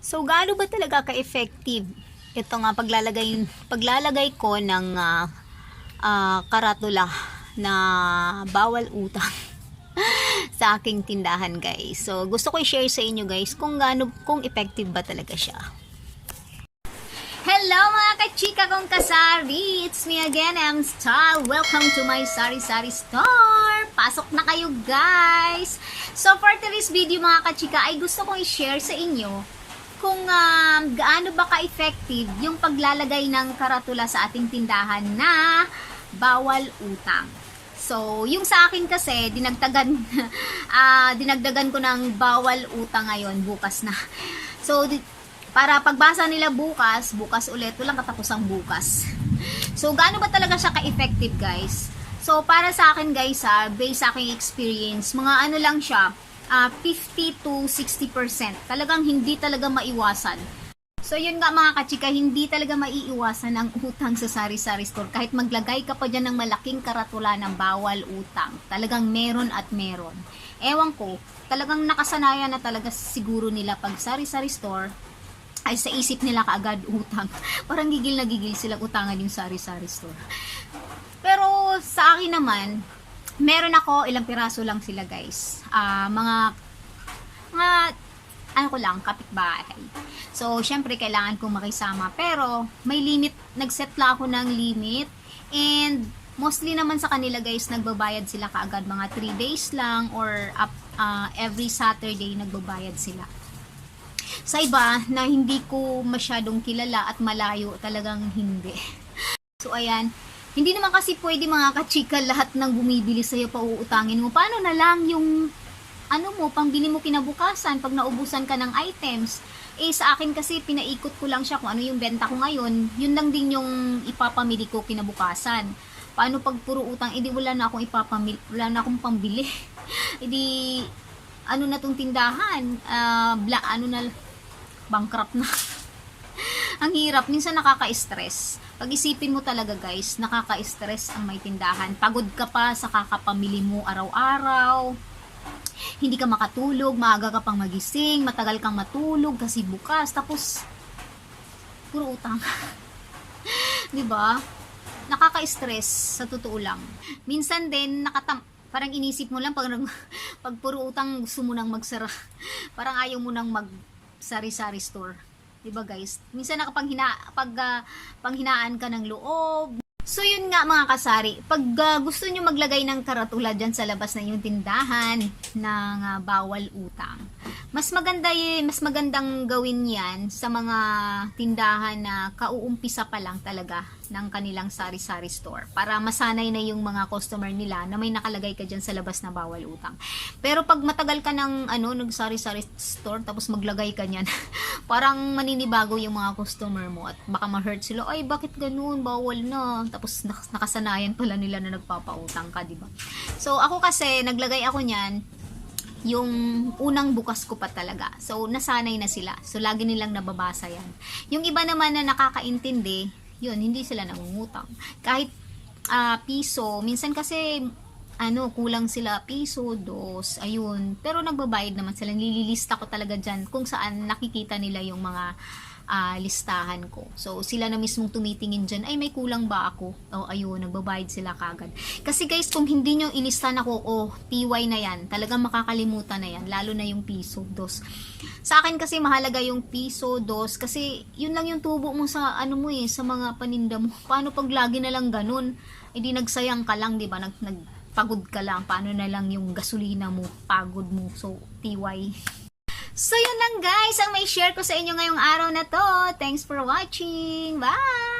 So, gaano ba talaga ka-effective ito nga paglalagay, paglalagay ko ng ah, ah, karatula na bawal utang sa aking tindahan guys. So, gusto ko i-share sa inyo guys kung gaano, kung effective ba talaga siya. Hello mga kachika kong kasari! It's me again, M Style. Welcome to my Sari Sari Store! Pasok na kayo guys! So for today's video mga kachika ay gusto kong i-share sa inyo kung um, gaano ba ka-effective yung paglalagay ng karatula sa ating tindahan na bawal utang. So, yung sa akin kasi, dinagdagan, ah dinagdagan ko ng bawal utang ngayon, bukas na. So, para pagbasa nila bukas, bukas ulit, walang katapusang bukas. So, gaano ba talaga siya ka-effective, guys? So, para sa akin, guys, ha, based sa aking experience, mga ano lang siya, ah, 50 to 60%. Talagang hindi talaga maiwasan. So, yun nga mga kachika, hindi talaga maiiwasan ang utang sa sari-sari store. Kahit maglagay ka pa dyan ng malaking karatula ng bawal utang. Talagang meron at meron. Ewan ko, talagang nakasanayan na talaga siguro nila pag sari-sari store, ay sa isip nila kaagad utang. Parang gigil na gigil silang utangan yung sari-sari store. Pero sa akin naman, meron ako, ilang piraso lang sila guys. Ah, mga, mga, ano ko lang, kapitbahay. So, syempre, kailangan kong makisama. Pero, may limit, nag-set lang ako ng limit. And, mostly naman sa kanila guys, nagbabayad sila kaagad mga 3 days lang or up, ah, every Saturday nagbabayad sila sa iba na hindi ko masyadong kilala at malayo talagang hindi. So ayan, hindi naman kasi pwede mga kachika lahat ng bumibili sa'yo pa uutangin mo. Paano na lang yung ano mo, pangbili mo kinabukasan pag naubusan ka ng items. Eh sa akin kasi pinaikot ko lang siya kung ano yung benta ko ngayon. Yun lang din yung ipapamili ko kinabukasan. Paano pag puro utang, edi wala na akong ipapamili, wala na akong pambili. edi ano na tong tindahan, ah, bla, ano na, bankrupt na. Ang hirap, minsan nakaka-stress. Pag isipin mo talaga guys, nakaka-stress ang may tindahan. Pagod ka pa sa kakapamili mo araw-araw. Hindi ka makatulog, maaga ka pang magising, matagal kang matulog kasi bukas. Tapos, puro utang. 'Di ba? Nakaka-stress sa totoo lang. Minsan din nakatam parang inisip mo lang pag pag puro utang gusto mo nang magsara. Parang ayaw mo nang mag sari-sari store. 'Di ba guys? Minsan nakapag hina pag ah, panghinaan ka ng loob. So yun nga mga kasari, pag ah, gusto nyo maglagay ng karatula dyan sa labas na yung tindahan ng ah, bawal utang, mas maganda y- mas magandang gawin yan sa mga tindahan na kauumpisa pa lang talaga ng kanilang sari-sari store para masanay na yung mga customer nila na may nakalagay ka dyan sa labas na bawal utang. Pero pag matagal ka ng ano, nag sari-sari store tapos maglagay ka niyan, parang maninibago yung mga customer mo at baka ma-hurt sila, ay bakit ganun, bawal na. Tapos nak- nakasanayan pala nila na nagpapautang ka, di ba? So ako kasi naglagay ako niyan yung unang bukas ko pa talaga. So, nasanay na sila. So, lagi nilang nababasa yan. Yung iba naman na nakakaintindi, yun, hindi sila nangungutang. Kahit ah, piso, minsan kasi ano, kulang sila piso, dos, ayun. Pero nagbabayad naman sila. Nililista ko talaga dyan kung saan nakikita nila yung mga ah, listahan ko. So, sila na mismong tumitingin dyan, ay may kulang ba ako? O, ayun, nagbabayad sila kagad. Kasi guys, kung hindi nyo inistan ako, oh, TY na yan, talagang makakalimutan na yan, lalo na yung piso, dos. Sa akin kasi mahalaga yung piso, dos, kasi yun lang yung tubo mo sa, ano mo eh, sa mga paninda mo. Paano pag lagi na lang ganun? Hindi nagsayang ka lang, di ba? Nag, nagpagod ka lang. Paano na lang yung gasolina mo, pagod mo. So, TY. So, yun lang guys ang may share ko sa inyo ngayong araw na to. Thanks for watching. Bye!